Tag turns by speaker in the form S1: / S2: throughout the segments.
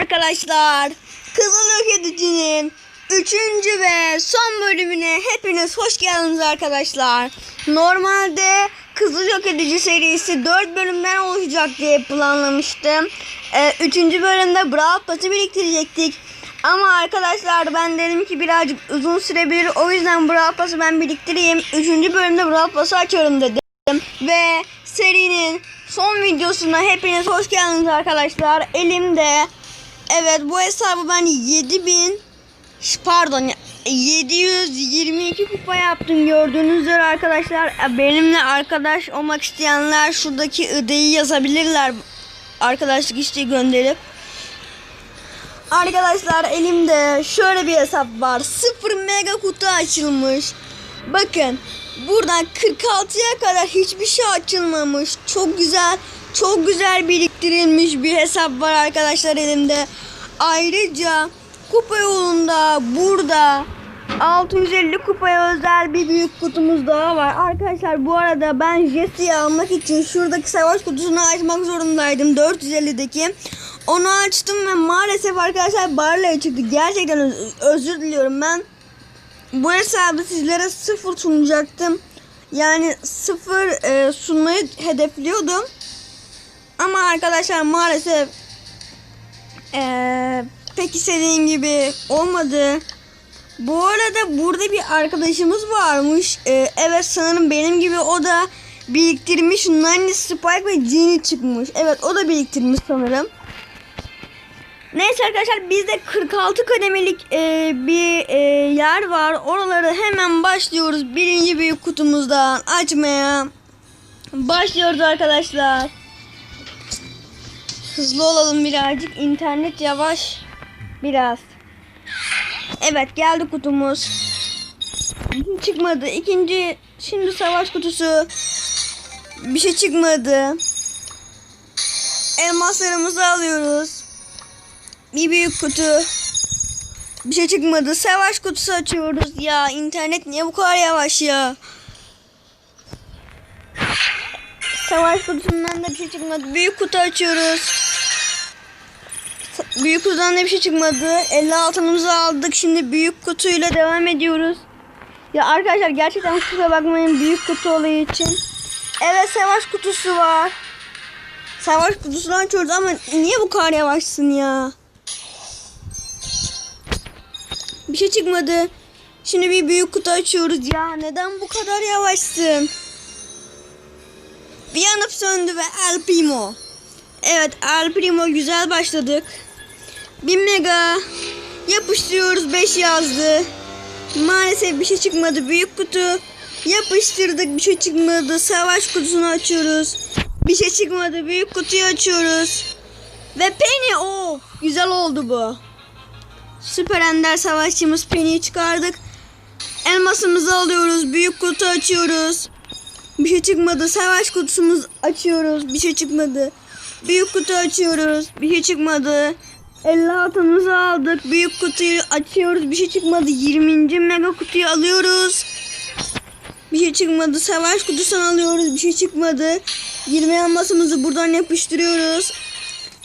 S1: arkadaşlar. Kızıl Ökedi'nin 3. ve son bölümüne hepiniz hoş geldiniz arkadaşlar. Normalde Kızıl Yok Edici serisi 4 bölümden oluşacak diye planlamıştım. 3. bölümde Brawl Pass'ı biriktirecektik. Ama arkadaşlar ben dedim ki birazcık uzun sürebilir. O yüzden Brawl Pass'ı ben biriktireyim. 3. bölümde Brawl Pass'ı açıyorum dedim. Ve serinin son videosuna hepiniz hoş geldiniz arkadaşlar. Elimde evet bu hesabı ben 7000 pardon 722 kupa yaptım gördüğünüz üzere arkadaşlar. Benimle arkadaş olmak isteyenler şuradaki ödeyi yazabilirler. Arkadaşlık isteği gönderip. Arkadaşlar elimde şöyle bir hesap var. 0 mega kutu açılmış. Bakın buradan 46'ya kadar hiçbir şey açılmamış. Çok güzel, çok güzel biriktirilmiş bir hesap var arkadaşlar elimde. Ayrıca kupa yolunda burada 650 kupaya özel bir büyük kutumuz daha var. Arkadaşlar bu arada ben Jesse'yi almak için şuradaki savaş kutusunu açmak zorundaydım. 450'deki. Onu açtım ve maalesef arkadaşlar Barley çıktı. Gerçekten öz- özür diliyorum ben. Bu hesabı sizlere sıfır sunacaktım. Yani sıfır e, sunmayı hedefliyordum. Arkadaşlar maalesef e, pek istediğim gibi olmadı. Bu arada burada bir arkadaşımız varmış. E, evet sanırım benim gibi o da biriktirmiş. Nani Spike ve Genie çıkmış. Evet o da biriktirmiş sanırım. Neyse arkadaşlar bizde 46 kademelik e, bir e, yer var. Oraları hemen başlıyoruz. Birinci büyük kutumuzdan açmaya. Başlıyoruz arkadaşlar. Hızlı olalım birazcık. İnternet yavaş. Biraz. Evet geldi kutumuz. Çıkmadı. İkinci şimdi savaş kutusu. Bir şey çıkmadı. Elmaslarımızı alıyoruz. Bir büyük kutu. Bir şey çıkmadı. Savaş kutusu açıyoruz. Ya internet niye bu kadar yavaş ya? Savaş kutusundan da bir şey çıkmadı. Büyük kutu açıyoruz. Büyük kutudan da bir şey çıkmadı. 50 altınımızı aldık. Şimdi büyük kutuyla devam ediyoruz. Ya arkadaşlar gerçekten kusura bakmayın büyük kutu olayı için. Evet savaş kutusu var. Savaş kutusunu açıyoruz ama niye bu kadar yavaşsın ya? Bir şey çıkmadı. Şimdi bir büyük kutu açıyoruz ya. Neden bu kadar yavaşsın? Bir yanıp söndü ve El Primo. Evet El Primo güzel başladık. Bir mega. Yapıştırıyoruz 5 yazdı. Maalesef bir şey çıkmadı. Büyük kutu. Yapıştırdık bir şey çıkmadı. Savaş kutusunu açıyoruz. Bir şey çıkmadı. Büyük kutuyu açıyoruz. Ve Penny. Oh, güzel oldu bu. Süper Ender savaşçımız Penny'i çıkardık. Elmasımızı alıyoruz. Büyük kutu açıyoruz. Bir şey çıkmadı. Savaş kutusumuz açıyoruz. Bir şey çıkmadı. Büyük kutu açıyoruz. Bir şey çıkmadı. 50 altınımızı aldık. Büyük kutuyu açıyoruz. Bir şey çıkmadı. 20. mega kutuyu alıyoruz. Bir şey çıkmadı. Savaş kutusunu alıyoruz. Bir şey çıkmadı. 20 elmasımızı buradan yapıştırıyoruz.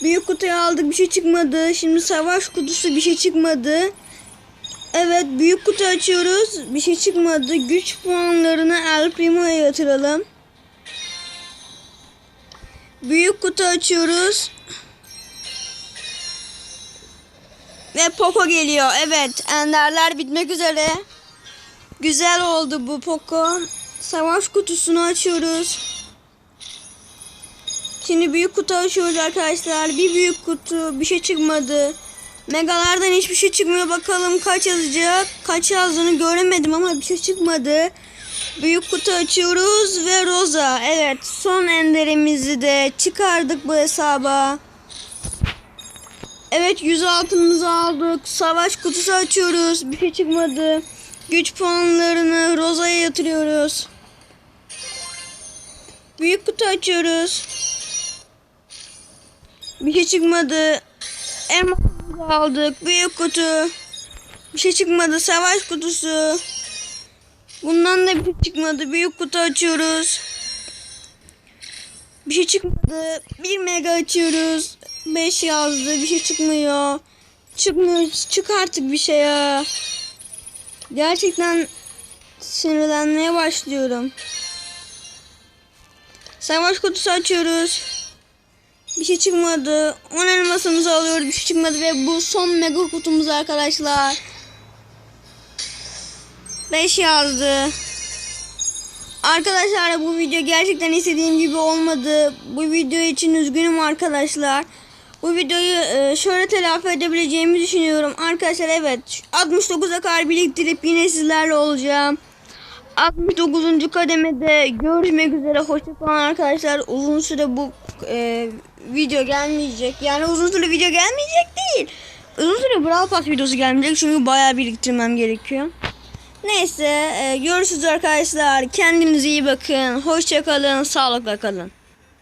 S1: Büyük kutuyu aldık. Bir şey çıkmadı. Şimdi savaş kutusu bir şey çıkmadı. Evet büyük kutu açıyoruz. Bir şey çıkmadı. Güç puanlarını El Primo'ya yatıralım. Büyük kutu açıyoruz. Ve Poco geliyor. Evet enderler bitmek üzere. Güzel oldu bu Poco. Savaş kutusunu açıyoruz. Şimdi büyük kutu açıyoruz arkadaşlar. Bir büyük kutu. Bir şey çıkmadı. Megalardan hiçbir şey çıkmıyor. Bakalım kaç yazacak. Kaç yazdığını göremedim ama bir şey çıkmadı. Büyük kutu açıyoruz ve Rosa. Evet son enderimizi de çıkardık bu hesaba. Evet 100 altınımızı aldık. Savaş kutusu açıyoruz. Bir şey çıkmadı. Güç puanlarını Rosa'ya yatırıyoruz. Büyük kutu açıyoruz. Bir şey çıkmadı. Elmasımızı aldık. Büyük kutu. Bir şey çıkmadı. Savaş kutusu. Bundan da bir şey çıkmadı. Büyük kutu açıyoruz. Bir şey çıkmadı. Bir mega açıyoruz. 5 yazdı. Bir şey çıkmıyor. Çıkmıyor. Çık artık bir şey ya. Gerçekten sinirlenmeye başlıyorum. Savaş kutusu açıyoruz. Bir şey çıkmadı. 10 elmasımızı alıyoruz. Bir şey çıkmadı ve bu son mega kutumuz arkadaşlar. 5 yazdı. Arkadaşlar bu video gerçekten istediğim gibi olmadı. Bu video için üzgünüm arkadaşlar. Bu videoyu e, şöyle telafi edebileceğimi düşünüyorum. Arkadaşlar evet 69'a kadar biriktirip yine sizlerle olacağım. 69. kademede görüşmek üzere. Hoşçakalın arkadaşlar. Uzun süre bu e, video gelmeyecek. Yani uzun süre video gelmeyecek değil. Uzun süre Brawl Pass videosu gelmeyecek. Çünkü bayağı biriktirmem gerekiyor. Neyse e, görüşürüz arkadaşlar. Kendinize iyi bakın. Hoşçakalın. Sağlıkla kalın.